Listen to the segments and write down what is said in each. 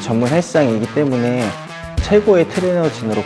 전문 헬스장이기 때문에 최고의 트레이너 진으로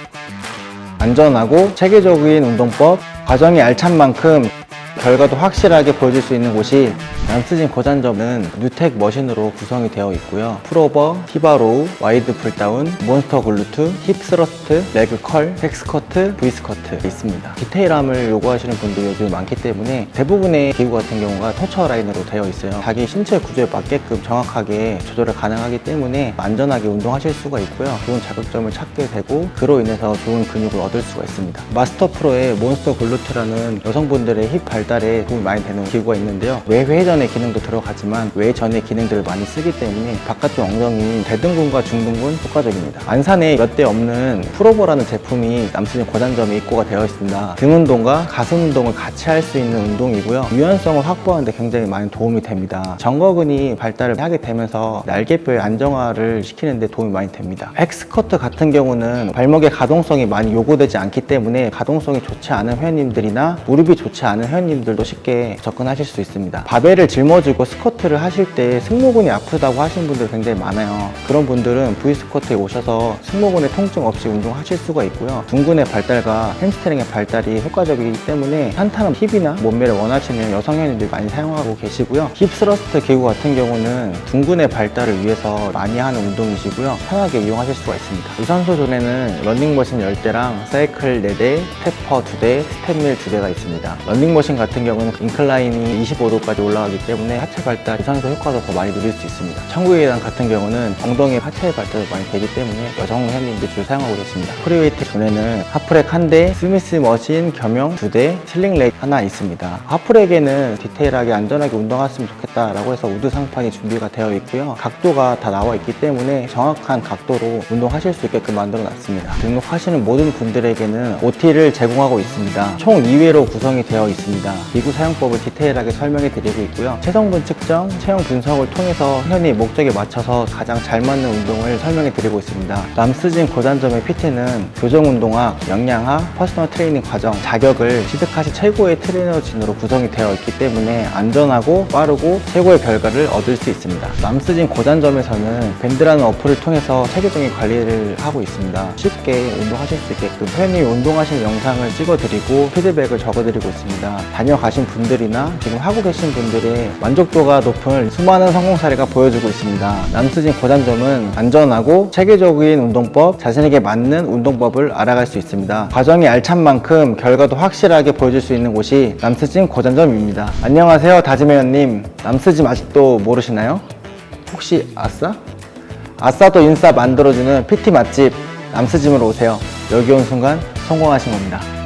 안전하고 체계적인 운동법, 과정이 알찬 만큼 결과도 확실하게 보여줄 수 있는 곳이 남스진 고단점은 뉴텍 머신으로 구성이 되어 있고요. 풀오버, 히바로우, 와이드 풀다운, 몬스터 글루트, 힙 스러스트, 레그 컬, 팩스커트, 브이스커트 있습니다. 디테일함을 요구하시는 분들이 요즘 많기 때문에 대부분의 기구 같은 경우가 터처 라인으로 되어 있어요. 자기 신체 구조에 맞게끔 정확하게 조절을 가능하기 때문에 안전하게 운동하실 수가 있고요. 좋은 자극점을 찾게 되고 그로 인해서 좋은 근육을 얻을 수가 있습니다. 마스터 프로의 몬스터 글루트라는 여성분들의 힙발 달에 도움이 많이 되는 기구가 있는데요. 외회전의 기능도 들어가지만 외전의 기능들을 많이 쓰기 때문에 바깥쪽 엉덩이 대등근과 중등근 효과적입니다. 안산에 몇 대 없는 프로버라는 제품이 남스진 고단점이 입고가 되어 있습니다. 등 운동과 가슴 운동을 같이 할 수 있는 운동이고요. 유연성을 확보하는데 굉장히 많은 도움이 됩니다. 정거근이 발달을 하게 되면서 날개뼈의 안정화를 시키는데 도움이 많이 됩니다. 엑스커트 같은 경우는 발목의 가동성이 많이 요구되지 않기 때문에 가동성이 좋지 않은 회원님들이나 무릎이 좋지 않은 회원님 들도 쉽게 접근하실 수 있습니다. 바벨을 짊어지고 스쿼트를 하실 때 승모근이 아프다고 하시는 분들 굉장히 많아요. 그런 분들은 V 스쿼트에 오셔서 승모근의 통증 없이 운동하실 수가 있고요. 둥근의 발달과 햄스트링의 발달이 효과적이기 때문에 탄탄한 힙이나 몸매를 원하시는 여성 회원님들이 많이 사용하고 계시고요. 힙 스러스트 기구 같은 경우는 둥근의 발달을 위해서 많이 하는 운동이시고요. 편하게 이용하실 수가 있습니다. 유산소 존에는 런닝머신 10대랑 사이클 4대, 스태퍼 2대, 스텝밀 2대가 있습니다. 런닝머신 같은 경우는 인클라인이 25도까지 올라가기 때문에 하체 발달, 유산소 효과도 더 많이 누릴 수 있습니다. 천국의 계단 같은 경우는 엉덩이 하체 발달도 많이 되기 때문에 여성 회원님들이 주로 사용하고 계십니다. 프리웨이트 존에는 하프렉 1대, 스미스 머신 겸용 2대, 슬링렉 하나 있습니다. 하프렉에는 디테일하게 안전하게 운동했으면 좋겠다라고 해서 우드 상판이 준비가 되어 있고요. 각도가 다 나와 있기 때문에 정확한 각도로 운동하실 수 있게끔 만들어 놨습니다. 등록하시는 모든 분들에게는 OT를 제공하고 있습니다. 총 2회로 구성이 되어 있습니다. 기구 사용법을 디테일하게 설명해 드리고 있고요. 체성분 측정, 체형 분석을 통해서 현이 목적에 맞춰서 가장 잘 맞는 운동을 설명해 드리고 있습니다. 남스진 고단점의 PT는 교정 운동학, 영양학, 퍼스널 트레이닝 과정, 자격을 취득하신 최고의 트레이너진으로 구성이 되어 있기 때문에 안전하고 빠르고 최고의 결과를 얻을 수 있습니다. 남스진 고단점에서는 밴드라는 어플을 통해서 체계적인 관리를 하고 있습니다. 쉽게 운동하실 수 있게끔 회원님이 운동하시는 영상을 찍어드리고 피드백을 적어드리고 있습니다. 다녀가신 분들이나 지금 하고 계신 분들의 만족도가 높은 수많은 성공 사례가 보여주고 있습니다. 남스진 고단점은 안전하고 체계적인 운동법, 자신에게 맞는 운동법을 알아갈 수 있습니다. 과정이 알찬 만큼 결과도 확실하게 보여줄 수 있는 곳이 남스진 고단점입니다. 안녕하세요, 다지매연님. 남스진 아직도 모르시나요? 혹시 아싸? 아싸도 인싸 만들어주는 PT 맛집 남스짐으로 오세요. 여기 온 순간 성공하신 겁니다.